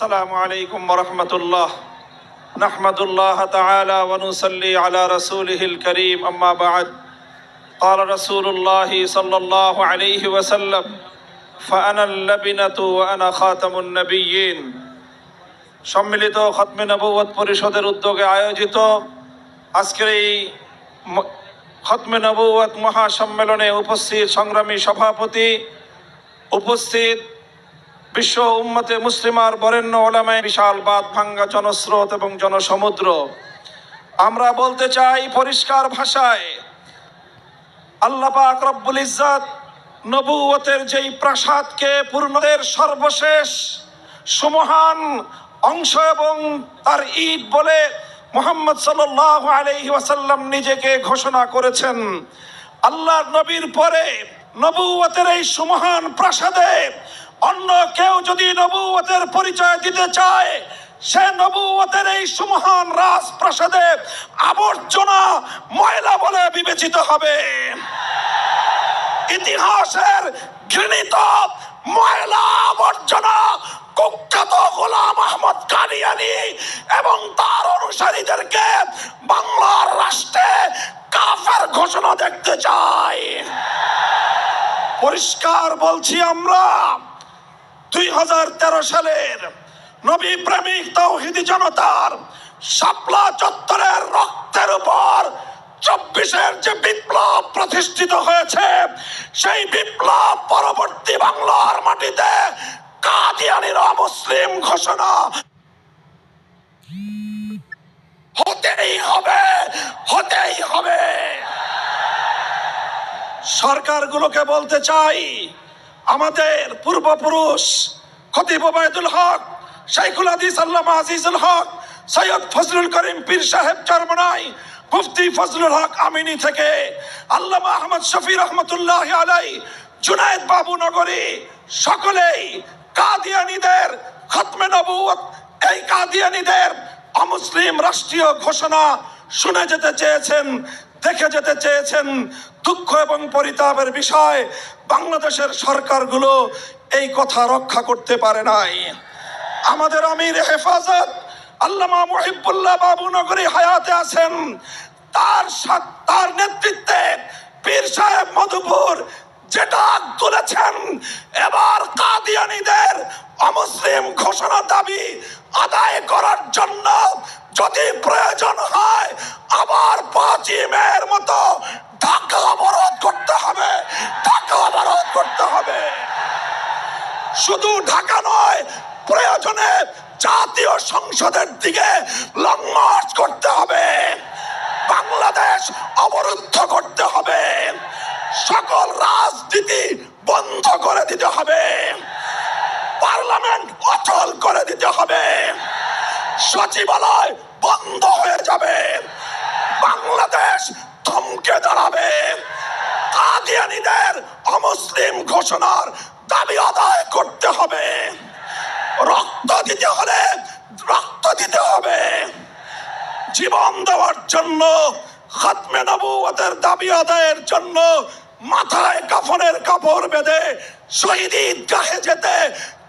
السلام عليكم ورحمة الله نحمد الله تعالى ونصلي على رسوله الكريم أما بعد قال رسول الله صلى الله عليه وسلم فأنا اللبنة وأنا خاتم النبيين সম্মিলিত খতমে নবুয়ত পরিষদের উদ্যোগে আয়োজিত আজকের এই ম- খতমে নবুয়ত মহাসম্মেলনে উপস্থিত সংগ্রামী সভাপতি উপস্থিত বিশ্ব উম্মতে মুসলিমার বরেণ্য ওলামায় বিশাল বাদ ভাঙ্গা জনস্রোত এবং জনসমুদ্র। আমরা বলতে চাই পরিষ্কার ভাষায়, আল্লাহ পাক রব্বুল ইজ্জত নবুয়তের যেই প্রাসাদকে পূর্ণদের সর্বশেষ সুমহান অংশ এবং তার ঈদ বলে মোহাম্মদ সাল্লাল্লাহু আলাইহি ওয়াসাল্লাম নিজেকে ঘোষণা করেছেন, আল্লাহর নবীর পরে নবুয়তের এই সুমহান প্রাসাদে অন্য কেউ যদি নবুয়তের পরিচয় দিতে চায়, সে নবুয়তের এই সুমহান রাজপ্রাসাদে আবর্জনা ময়লা বলে বিবেচিত হবে। ইতিহাসের ঘৃণিত ময়লা আবর্জনা কুখ্যাত গোলাম আহমদ কাদিয়ানি এবং তার অনুসারীদেরকে বাংলার রাষ্ট্রে কাফের ঘোষণা দেখতে চাই পরিষ্কার বলছি আমরা দুই হাজার তেরো সালের নবী প্রেমিক তৌহিদি জনতার শাপলা চত্বরের রক্তের উপর চব্বিশের যে বিপ্লব প্রতিষ্ঠিত হয়েছে, সেই বিপ্লব পরবর্তী বাংলার মাটিতে কাদিয়ানির মুসলিম ঘোষণা হতেই হবে হতেই হবে। সরকারগুলোকে বলতে চাই আমাদের পূর্বপুরুষ খতিব ওবায়দুল হক, শাইখুল হাদিস আল্লামা আজিজুল হক, সৈয়দ ফজলুল করিম পীর সাহেব চরমনাই, মুফতি ফজলুল হক আমিনী থেকে আল্লামা আহমদ শফি রহমতুল্লাহ আলাই, জুনায়েদ বাবু নগরী, সকলেই কাদিয়ানিদের খতমে নবুয়ত এই কাদিয়ানিদের অমুসলিম রাষ্ট্রীয় ঘোষণা শুনে যেতে চেয়েছেন দেখে যেতে চেয়েছেন দুঃখ এবং পরিতাপের বিষয়, বাংলাদেশের সরকারগুলো এই কথা রক্ষা করতে পারে নাই। আমাদের আমির হেফাজত আল্লামা মুহিবুল্লাহ বাবু নগরী হায়াতে আছেন। তার তার নেতৃত্বে পীর সাহেব মধুপুর যেটা তুলেছেন, এবার কাদিয়ানীদের অমুসলিম ঘোষণা দাবি আদায় করার জন্য যদি প্রয়োজন হয় পাঁচই মেয়ের মতো ঢাকা অবরোধ করতে হবে ঢাকা অবরোধ করতে হবে। শুধু ঢাকা নয়, প্রয়োজনে জাতীয় সংসদের দিকে লং মার্চ করতে হবে। বাংলাদেশ অবরুদ্ধ করতে হবে। সকল রাজনীতি বন্ধ করে দিতে হবে। পার্লামেন্ট অচল করে দিতে হবে। সচিবালয় বন্ধ হয়ে যাবে। বাংলাদেশ থমকে দাঁড়াবে কাদিয়ানীদের অমুসলিম ঘোষণার দাবি আদায় করতে হবে। রক্ত দিতে হলে রক্ত দিতে হবে। জীবন দেওয়ার জন্য, খাতমে নবুয়তের দাবি আদায়ের জন্য মাথায় কাফনের কাপড় বেঁধে শহীদ ঈদগাহে যেতে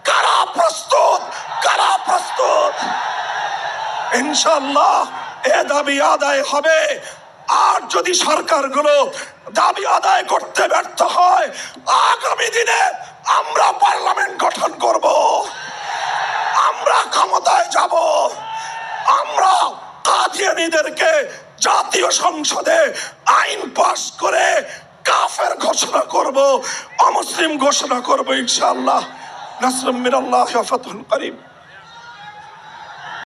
কারা প্রস্তুত? কারা প্রস্তুত? ইনশাল্লাহ এ দাবি আদায় হবে। আর যদি সরকারগুলো দাবি আদায় করতে ব্যর্থ হয়, আগামী দিনে আমরা পার্লামেন্ট গঠন করব। আমরা ক্ষমতায় যাব। আমরা কাদিয়ানীদেরকে জাতীয় সংসদে আইন পাশ করে কাফের ঘোষণা করব, অমুসলিম ঘোষণা করব, ইনশাআল্লাহ। নাসরুম মিনাল্লাহ ফাতহুল করিম।